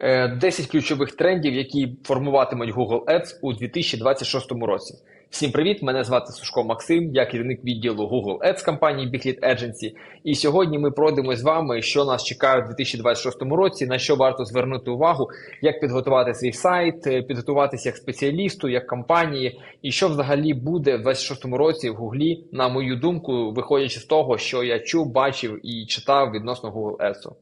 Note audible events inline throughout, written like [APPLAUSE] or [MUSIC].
10 Е, ключових трендів, які формуватимуть Google Ads у 2026 році. Всім привіт! Мене звати Сушко Максим, я керівник відділу Google Ads компанії Big Lead Agency. І сьогодні ми пройдемо з вами, що нас чекає у 2026 році, на що варто звернути увагу, як підготувати свій сайт, е, підготуватися як спеціалісту, як компанії, і що взагалі буде в 2026 році в Гуглі, на мою думку, виходячи з того, що я чув, бачив і читав відносно Google Ads.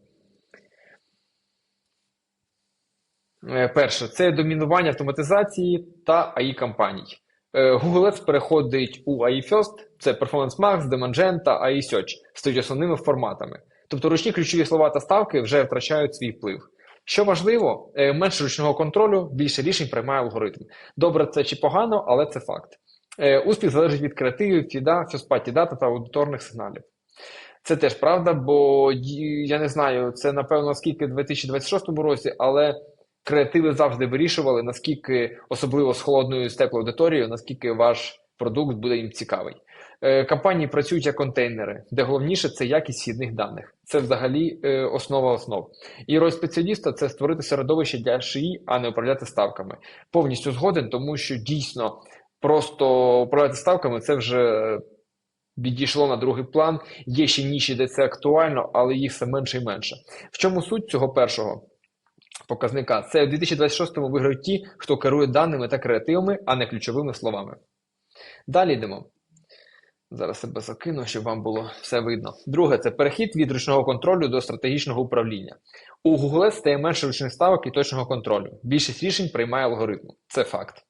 Е, Перше, це домінування автоматизації та AI компаній. Е, Google Ads переходить у AI First, це Performance Max, Demand та AI Search, стають основними форматами. Тобто ручні ключові слова та ставки вже втрачають свій вплив. Що важливо, е, менше ручного контролю, більше рішень приймає алгоритм. Добре, це чи погано, але це факт. Е, Успіх залежить від креативів, фіда, фіспаті дата та аудиторних сигналів. Це теж правда, бо я не знаю, це напевно скільки в 2026 році, але креативи завжди вирішували, наскільки, особливо з холодною з теплою аудиторією, наскільки ваш продукт буде їм цікавий. Е, Компанії працюють як контейнери, де головніше це якість вхідних даних. Це взагалі е, основа основ. І роль спеціаліста це створити середовище для шиї, а не управляти ставками. Повністю згоден, тому що дійсно просто управляти ставками це вже відійшло на другий план. Є ще ніші, де це актуально, але їх все менше і менше. В чому суть цього першого? Показника це в 2026-му виграють ті, хто керує даними та креативами, а не ключовими словами. Далі йдемо. Зараз себе закину, щоб вам було все видно. Друге, це перехід від ручного контролю до стратегічного управління. У Google стає менше ручних ставок і точного контролю. Більшість рішень приймає алгоритм. Це факт.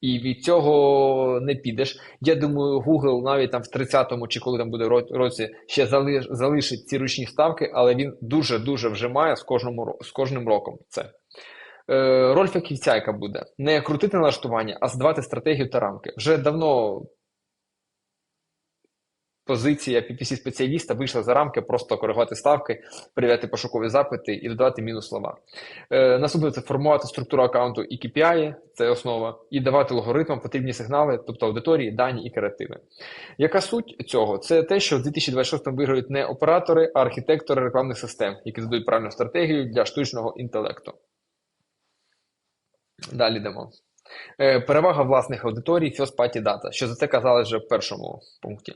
І від цього не підеш. Я думаю, Google навіть там в 30-му чи коли там буде році ще зали- залишить ці ручні ставки, але він дуже-дуже вжимає з, кожному, з кожним роком це. Е, роль фахівця, яка буде не крутити налаштування, а задавати стратегію та рамки. Вже давно позиція PPC-спеціаліста вийшла за рамки, просто коригувати ставки, перевіряти пошукові запити і додавати мінус слова. Е, наступне це формувати структуру аккаунту і KPI, це основа, і давати алгоритмам потрібні сигнали, тобто аудиторії, дані і креативи. Яка суть цього? Це те, що в 2026-му виграють не оператори, а архітектори рекламних систем, які задають правильну стратегію для штучного інтелекту. Далі йдемо. Е, Перевага власних аудиторій First Party Data, що за це казали вже в першому пункті.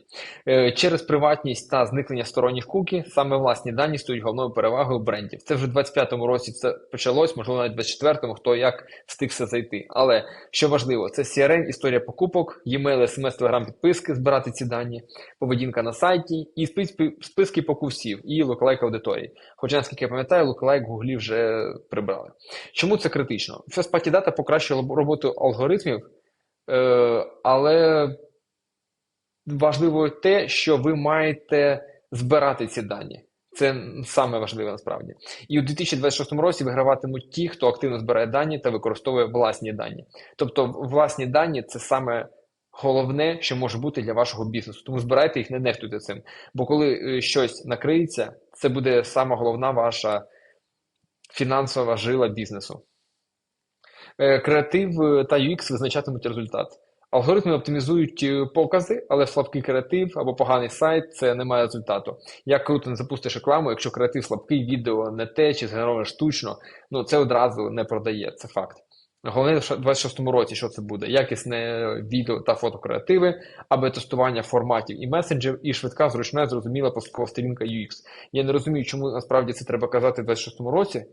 Е, Через приватність та зникнення сторонніх кукі саме власні дані стають головною перевагою брендів. Це вже в 25-му році це почалось, можливо, навіть в 24-му, хто як встигся зайти. Але що важливо, це CRM, історія покупок, e-mail, SMS, Telegram підписки, збирати ці дані, поведінка на сайті і списки, покупців і лукалайк аудиторії. Хоча, наскільки я пам'ятаю, лукалайк в Гуглі вже прибрали. Чому це критично? First Party Data покращує лаб- роботу алгоритмів, е, але важливо те, що ви маєте збирати ці дані. Це саме важливе насправді. І у 2026 році виграватимуть ті, хто активно збирає дані та використовує власні дані. Тобто, власні дані це саме головне, що може бути для вашого бізнесу. Тому збирайте їх, не нехтуйте цим. Бо коли е, щось накриється, це буде сама головна ваша фінансова жила бізнесу. Е, Креатив е, та UX визначатимуть результат. Алгоритми оптимізують е, покази, але слабкий креатив або поганий сайт це не має результату. Як круто не запустиш рекламу, якщо креатив слабкий, відео не те чи згенероване штучно, ну це одразу не продає, це факт. Головне в 26-му році, що це буде: якісне відео та фотокреативи, або тестування форматів і месенджів, і швидка, зручна, зрозуміла пошукова сторінка UX. Я не розумію, чому насправді це треба казати в 26-му році,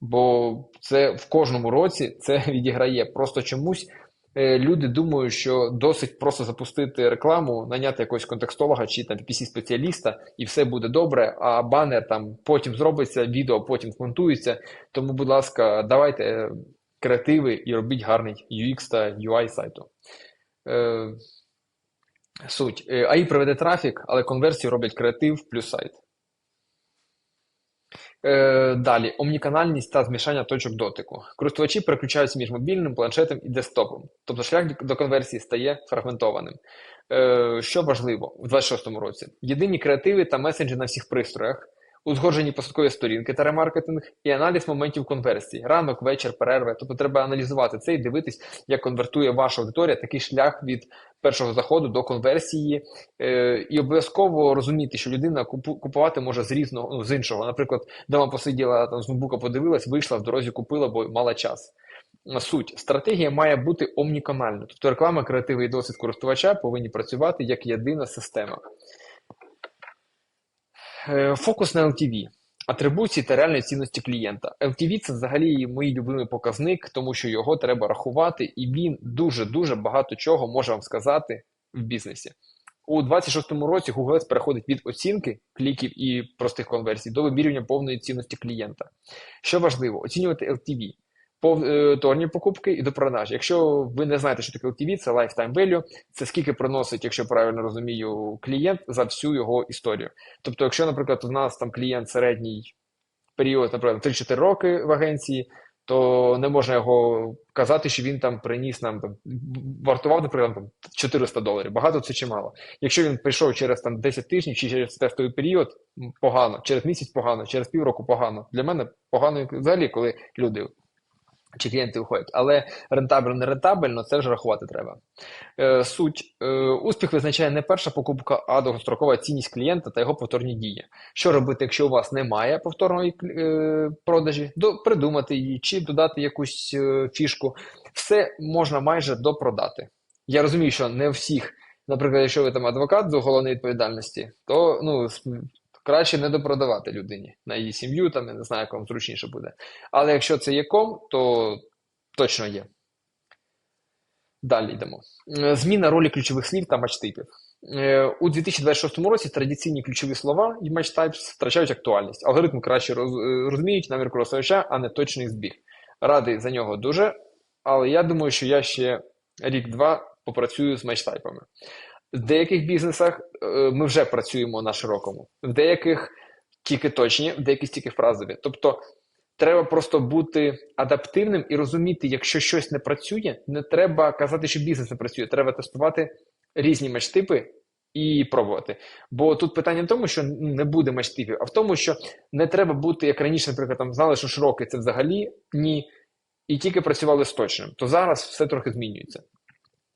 бо це в кожному році це [LAUGHS] відіграє. Просто чомусь е, люди думають, що досить просто запустити рекламу, наняти якогось контекстолога чи там PC-спеціаліста, і все буде добре. А банер там потім зробиться, відео потім змонтується. Тому, будь ласка, давайте е, креативи і робіть гарний UX та UI сайту. Е, суть. AI приведе трафік, але конверсію роблять креатив плюс сайт. Е, далі, омніканальність та змішання точок дотику. Користувачі переключаються між мобільним, планшетом і десктопом, тобто шлях до конверсії стає фрагментованим. Е, що важливо в 26-му році? Єдині креативи та месенджі на всіх пристроях. Узгоджені посадкові сторінки та ремаркетинг і аналіз моментів конверсії, ранок, вечір, перерви. Тобто треба аналізувати це і дивитись, як конвертує ваша аудиторія такий шлях від першого заходу до конверсії, е, і обов'язково розуміти, що людина купувати може з різного ну, з іншого. Наприклад, дома посиділа там з ноутбука подивилась, вийшла в дорозі, купила, бо мала час. Суть стратегія має бути омніканальною, тобто реклама, креативи і досвід користувача повинні працювати як єдина система. Е, фокус на LTV. Атрибуції та реальної цінності клієнта. LTV це взагалі мій любимий показник, тому що його треба рахувати, і він дуже-дуже багато чого може вам сказати в бізнесі. У 26-му році Google переходить від оцінки кліків і простих конверсій до вимірювання повної цінності клієнта. Що важливо, оцінювати LTV повторні е, покупки і до продаж. Якщо ви не знаєте, що таке LTV, це lifetime value, це скільки приносить, якщо правильно розумію, клієнт за всю його історію. Тобто, якщо, наприклад, у нас там клієнт середній період, наприклад, 3-4 роки в агенції, то не можна його казати, що він там приніс нам там вартував, наприклад, там 400 доларів. Багато це чи мало. Якщо він прийшов через там 10 тижнів чи через тестовий період, погано, через місяць погано, через півроку погано. Для мене погано взагалі, коли люди чи клієнти виходять, але рентабельно, не рентабельно, це вже рахувати треба. Е, Суть е, успіх визначає не перша покупка, а довгострокова цінність клієнта та його повторні дії. Що робити, якщо у вас немає повторної е, продажі, до придумати її чи додати якусь е, фішку. Все можна майже допродати. Я розумію, що не всіх, наприклад, якщо ви там адвокат з уголовної відповідальності, то ну краще не допродавати людині на її сім'ю, там я не знаю, як вам зручніше буде. Але якщо це є ком, то точно є. Далі йдемо. Е, зміна ролі ключових слів та матчтипів. Е, у 2026 році традиційні ключові слова і матчтайпс втрачають актуальність. Алгоритми краще е, розуміють намір користувача, а не точний збіг. Радий за нього дуже, але я думаю, що я ще рік-два попрацюю з матчтайпами. В деяких бізнесах е, ми вже працюємо на широкому, в деяких тільки точні, в деяких тільки фразові. Тобто треба просто бути адаптивним і розуміти, якщо щось не працює, не треба казати, що бізнес не працює. Треба тестувати різні меч-типи і пробувати. Бо тут питання в тому, що не буде меч-типів, а в тому, що не треба бути, як раніше, наприклад, там знали, що широкий це взагалі ні, і тільки працювали з точним. То зараз все трохи змінюється.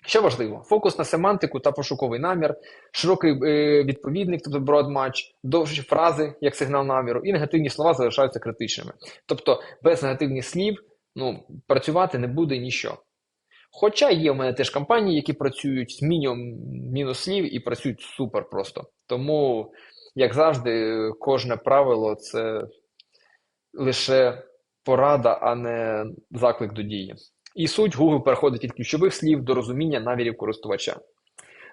Що важливо, фокус на семантику та пошуковий намір, широкий е, відповідник, тобто broad match, довші фрази як сигнал наміру, і негативні слова залишаються критичними. Тобто без негативних слів ну, працювати не буде нічого. Хоча є у мене теж компанії, які працюють з мінімум мінус слів і працюють супер просто. Тому, як завжди, кожне правило це лише порада, а не заклик до дії. І суть Google переходить від ключових слів до розуміння намірів користувача.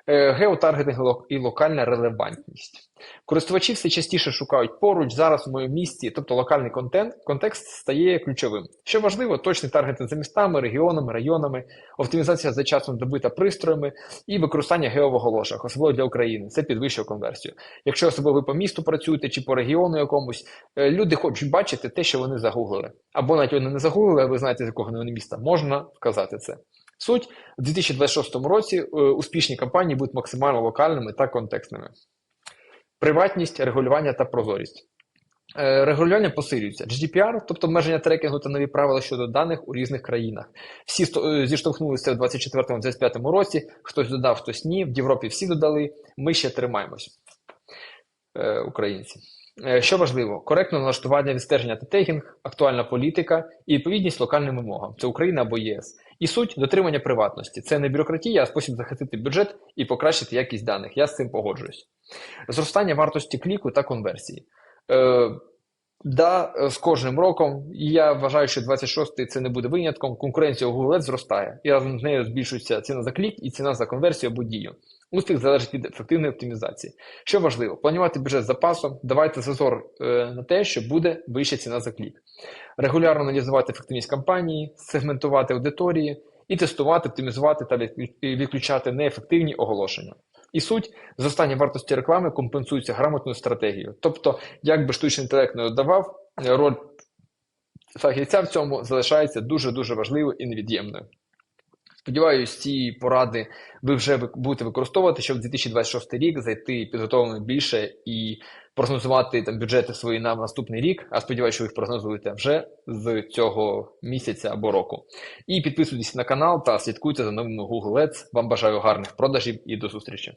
Е, геотаргетинг і локальна релевантність. Користувачі все частіше шукають поруч, зараз у моєму місці, тобто локальний контент, контекст стає ключовим. Що важливо, точний таргетинг за містами, регіонами, районами, оптимізація за часом доби та пристроями і використання геооголошок, особливо для України. Це підвищує конверсію. Якщо особливо ви по місту працюєте чи по регіону якомусь, е, люди хочуть бачити те, що вони загуглили. Або навіть вони не загуглили, а ви знаєте, з якого вони міста, можна вказати це. Суть у 2026 році е, успішні кампанії будуть максимально локальними та контекстними. Приватність, регулювання та прозорість. Е, регулювання посилюється. GDPR, тобто обмеження трекінгу та нові правила щодо даних у різних країнах. Всі е, зіштовхнулися в 2024-2025 році. Хтось додав, хтось ні. В Європі всі додали. Ми ще тримаємось, українці. Що важливо, коректне налаштування відстеження та тегінг, актуальна політика і відповідність локальним вимогам. Це Україна або ЄС. І суть дотримання приватності. Це не бюрократія, а спосіб захистити бюджет і покращити якість даних. Я з цим погоджуюсь. Зростання вартості кліку та конверсії. Е, Да, з кожним роком, я вважаю, що 26-й це не буде винятком. Конкуренція у Google зростає, і разом з нею збільшується ціна за клік і ціна за конверсію або дію. Успіх залежить від ефективної оптимізації. Що важливо, планувати бюджет з запасом, давайте зазор е, на те, що буде вища ціна за клік. Регулярно аналізувати ефективність кампанії, сегментувати аудиторії і тестувати, оптимізувати та відключати неефективні оголошення. І суть зростання вартості реклами компенсується грамотною стратегією. Тобто, як би штучний інтелект не додавав, роль фахівця в цьому залишається дуже-дуже важливою і невід'ємною. Сподіваюсь, ці поради ви вже будете використовувати, щоб в 2026 рік зайти підготовленим більше і прогнозувати там бюджети свої на наступний рік. А сподіваюся, що ви їх прогнозуєте вже з цього місяця або року. І підписуйтесь на канал та слідкуйте за новими Google Ads. Вам бажаю гарних продажів і до зустрічі.